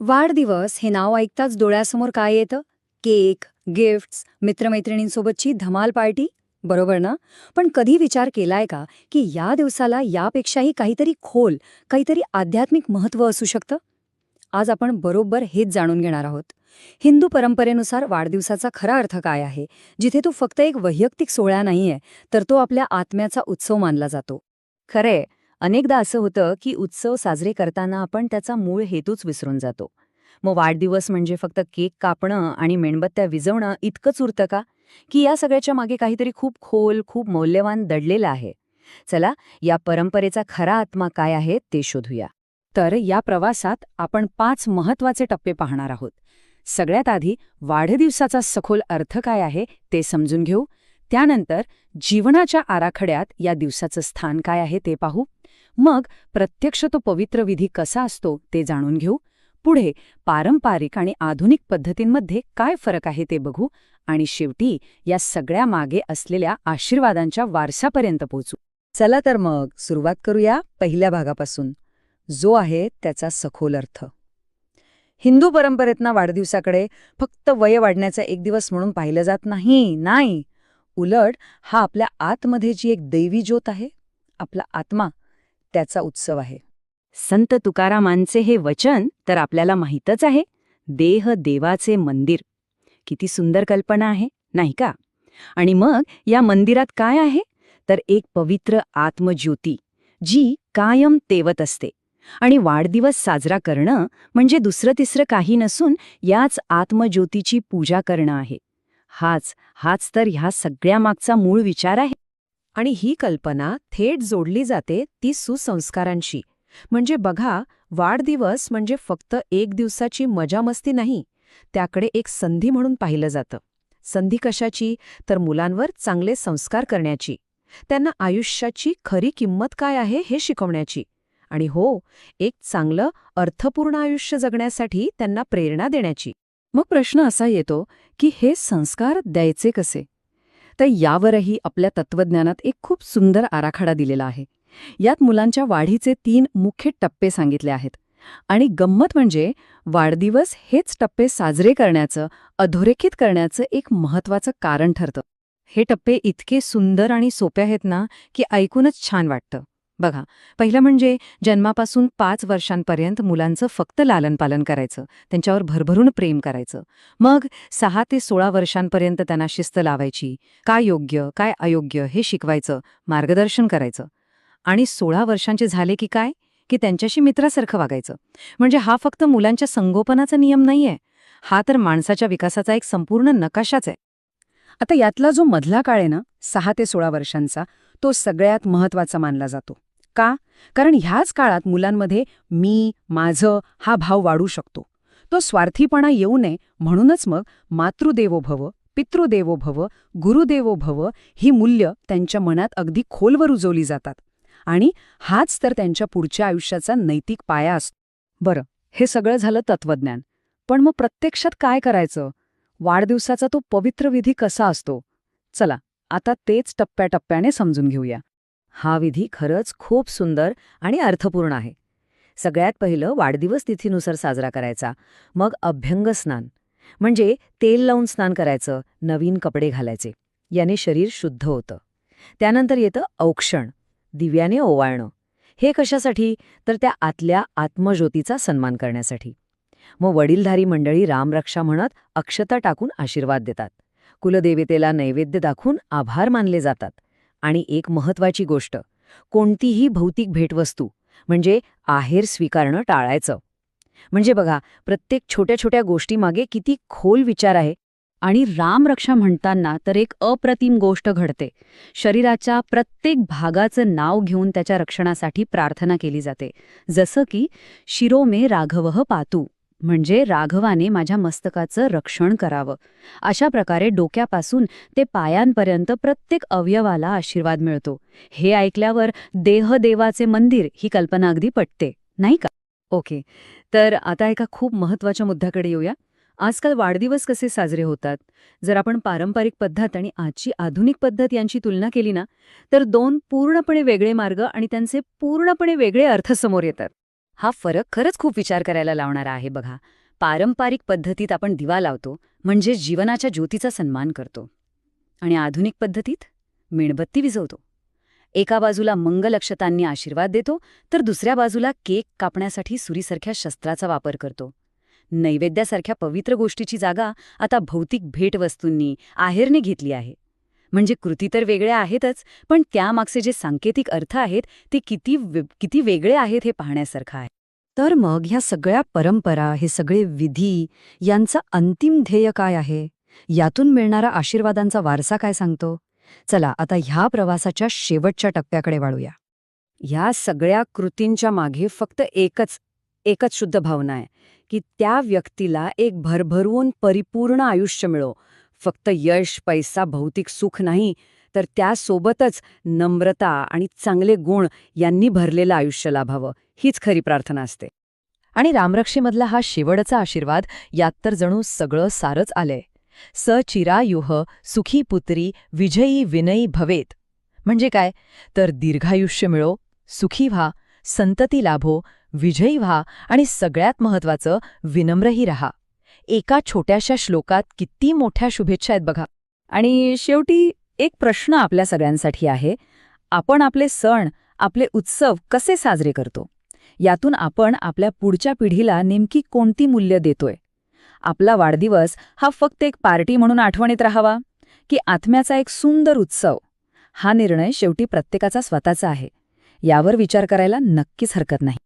वाढदिवस हे नाव ऐकताच डोळ्यासमोर काय येतं? केक गिफ्ट्स मित्रमैत्रिणींसोबतची धमाल पार्टी? बरोबर ना? पण कधी विचार केलाय का की या दिवसाला यापेक्षाही काहीतरी खोल काहीतरी आध्यात्मिक महत्त्व असू शकतं? आज आपण बरोबर हेच जाणून घेणार आहोत. हिंदू परंपरेनुसार वाढदिवसाचा खरा अर्थ काय आहे? जिथे तो फक्त एक वैयक्तिक सोहळा नाहीये तर तो आपल्या आत्म्याचा उत्सव मानला जातो. खरे अनेकदा असं होतं की उत्सव साजरे करताना आपण त्याचा मूळ हेतूच विसरून जातो. मग वाढदिवस म्हणजे फक्त केक कापणं आणि मेणबत्त्या विजवणं इतकंच उरतं का? की या सगळ्याच्या मागे काहीतरी खूप खोल खूप मौल्यवान दडलेलं आहे. चला या परंपरेचा खरा आत्मा काय आहे ते शोधूया. तर या प्रवासात आपण पाच महत्त्वाचे टप्पे पाहणार आहोत. सगळ्यात आधी वाढदिवसाचा सखोल अर्थ काय आहे ते समजून घेऊ. त्यानंतर जीवनाच्या आराखड्यात या दिवसाचं स्थान काय आहे ते पाहू. मग प्रत्यक्ष तो पवित्र विधी कसा असतो ते जाणून घेऊ. पुढे पारंपरिक आणि आधुनिक पद्धतींमध्ये काय फरक आहे ते बघू आणि शेवटी या सगळ्या मागे असलेल्या आशीर्वादांच्या वारसापर्यंत पोहोचू. चला तर मग सुरुवात करूया पहिल्या भागापासून. जो आहे त्याचा सखोल अर्थ. हिंदू परंपरेतना वाढदिवसाकडे फक्त वय वाढण्याचा एक दिवस म्हणून पाहिलं जात नाही नाही. उलट हा आपल्या आतमध्ये जी एक दैवी ज्योत आहे आपला आत्मा त्याचा उत्सव आहे. संत तुकारामांचे हे वचन तर आपल्याला माहीतच आहे. देह देवाचे मंदिर. किती सुंदर कल्पना आहे नाही का? आणि मग या मंदिरात काय आहे? तर एक पवित्र आत्मज्योती जी कायम तेवत असते. आणि वाढदिवस साजरा करणं म्हणजे दुसरं तिसरं काही नसून याच आत्मज्योतीची पूजा करणं आहे. हाच हाच तर ह्या सगळ्या मागचा मूळ विचार आहे. आणि ही कल्पना थेट जोडली जाते ती सुसंस्कारांशी. म्हणजे बघा वाढदिवस म्हणजे फक्त एक दिवसाची मजामस्ती नाही त्याकडे एक संधी म्हणून पाहिलं जातं. संधी कशाची? तर मुलांवर चांगले संस्कार करण्याची. त्यांना आयुष्याची खरी किंमत काय आहे हे शिकवण्याची. आणि हो एक चांगलं अर्थपूर्ण आयुष्य जगण्यासाठी त्यांना प्रेरणा देण्याची. मग प्रश्न असा येतो की हे संस्कार द्यायचे कसे? तर यावरही आपल्या तत्वज्ञानात एक खूप सुंदर आराखडा दिलेला आहे. यात मुलांच्या वाढीचे तीन मुख्य टप्पे सांगितले आहेत. आणि गंमत म्हणजे वाढदिवस हेच टप्पे साजरे करण्याचं अधोरेखित करण्याचं एक महत्वाचं कारण ठरतं. हे टप्पे इतके सुंदर आणि सोपे आहेत ना की ऐकूनच छान वाटतं. बघा पहिलं म्हणजे जन्मापासून पाच वर्षांपर्यंत मुलांचं फक्त लालनपालन करायचं त्यांच्यावर भरभरून प्रेम करायचं. मग सहा ते सोळा वर्षांपर्यंत त्यांना शिस्त लावायची काय योग्य काय अयोग्य हे शिकवायचं मार्गदर्शन करायचं. आणि सोळा वर्षांचे झाले की काय? की त्यांच्याशी मित्रासारखं वागायचं. म्हणजे हा फक्त मुलांच्या संगोपनाचा नियम नाहीये. हा तर माणसाच्या विकासाचा एक संपूर्ण नकाशाच आहे. आता यातला जो मधला काळ आहे ना सहा ते सोळा वर्षांचा तो सगळ्यात महत्त्वाचा मानला जातो. का? कारण ह्याच काळात मुलांमध्ये मी माझं हा भाव वाढू शकतो. तो स्वार्थीपणा येऊ नये म्हणूनच मग मातृदेवो भव पितृदेवो भव गुरुदेवो भव ही मूल्य त्यांच्या मनात अगदी खोलवर रुजवली जातात. आणि हाच तर त्यांच्या पुढच्या आयुष्याचा नैतिक पाया असतो. बरं हे सगळं झालं तत्वज्ञान पण मग प्रत्यक्षात काय करायचं? वाढदिवसाचा तो पवित्र विधी कसा असतो? चला आता तेच टप्प्याटप्प्याने समजून घेऊया. हा विधी खरंच खूप सुंदर आणि अर्थपूर्ण आहे. सगळ्यात पहिलं वाढदिवस तिथीनुसार साजरा करायचा. मग अभ्यंग स्नान. म्हणजे तेल लावून स्नान करायचं नवीन कपडे घालायचे. याने शरीर शुद्ध होतं. त्यानंतर येतं औक्षण दिव्याने ओवाळणं. हे कशासाठी? तर त्या आतल्या आत्मज्योतीचा सन्मान करण्यासाठी. मग वडीलधारी मंडळी रामरक्षा म्हणत अक्षता टाकून आशीर्वाद देतात. कुलदेवतेला नैवेद्य दाखवून आभार मानले जातात. आणि एक महत्वाची गोष्ट कोणतीही भौतिक भेटवस्तू म्हणजे आहेर स्वीकारणं टाळायचं. म्हणजे बघा प्रत्येक छोट्या छोट्या गोष्टीमागे किती खोल विचार आहे. आणि रामरक्षा म्हणताना तर एक अप्रतिम गोष्ट घडते. शरीराच्या प्रत्येक भागाचं नाव घेऊन त्याच्या रक्षणासाठी प्रार्थना केली जाते. जसं की शिरोमे राघवह पातू. म्हणजे राघवाने माझ्या मस्तकाचं रक्षण करावं. अशा प्रकारे डोक्यापासून ते पायांपर्यंत प्रत्येक अवयवाला आशीर्वाद मिळतो. हे ऐकल्यावर देहदेवाचे मंदिर ही कल्पना अगदी पटते नाही का? ओके. तर आता एका खूप महत्त्वाच्या मुद्द्याकडे येऊया. आजकाल वाढदिवस कसे साजरे होतात? जर आपण पारंपरिक पद्धत आणि आजची आधुनिक पद्धत यांची तुलना केली ना तर दोन पूर्णपणे वेगळे मार्ग आणि त्यांचे पूर्णपणे वेगळे अर्थ समोर येतात. हा फरक खरंच खूप विचार करायला लावणारा आहे बघा. पारंपरिक पद्धतीत आपण दिवा लावतो म्हणजे जीवनाच्या ज्योतीचा सन्मान करतो. आणि आधुनिक पद्धतीत मेणबत्ती विझवतो. एका बाजूला मंगलक्षतांनी आशीर्वाद देतो तर दुसऱ्या बाजूला केक कापण्यासाठी सुरीसारख्या शस्त्राचा वापर करतो. नैवेद्यासारख्या पवित्र गोष्टीची जागा आता भौतिक भेटवस्तूंनी आहेरने घेतली आहे. म्हणजे कृती तर वेगळ्या आहेतच पण त्यामागचे जे सांकेतिक अर्थ आहेत ते किती किती वेगळे आहेत हे पाहण्यासारखं आहे. तर मग ह्या सगळ्या परंपरा हे सगळे विधी यांचं अंतिम ध्येय काय आहे? यातून मिळणारा आशीर्वादांचा वारसा काय सांगतो? चला आता ह्या प्रवासाच्या शेवटच्या टप्प्याकडे वाळूया. ह्या सगळ्या कृतींच्या मागे फक्त एकच एकच शुद्ध भावना आहे की त्या व्यक्तीला एक भरभरून परिपूर्ण आयुष्य मिळो. फक्त यश पैसा भौतिक सुख नाही तर त्यासोबतच नम्रता आणि चांगले गुण यांनी भरलेलं आयुष्य लाभावं हीच खरी प्रार्थना असते. आणि रामरक्षेमधला हा शेवटचा आशीर्वाद यात तर जणू सगळं सारच आलंय. स चिरायुह सुखी पुत्री विजयी विनयी भवेत. म्हणजे काय? तर दीर्घायुष्य मिळो सुखी व्हा संतती लाभो विजयी व्हा आणि सगळ्यात महत्वाचं विनम्रही रहा. एका छोट्याशा श्लोकात किती मोठ्या शुभेच्छा आहेत बघा. आणि शेवटी एक प्रश्न आपल्या सगळ्यांसाठी आहे. आपण आपले सण आपले उत्सव कसे साजरे करतो? यातून आपण आपल्या पुढच्या पिढीला नेमकी कोणती मूल्य देतोय? आपला वाढदिवस हा फक्त एक पार्टी म्हणून आठवणीत राहावा? की आत्म्याचा एक सुंदर उत्सव? हा निर्णय शेवटी प्रत्येकाचा स्वतःचा आहे. यावर विचार करायला नक्कीच हरकत नाही.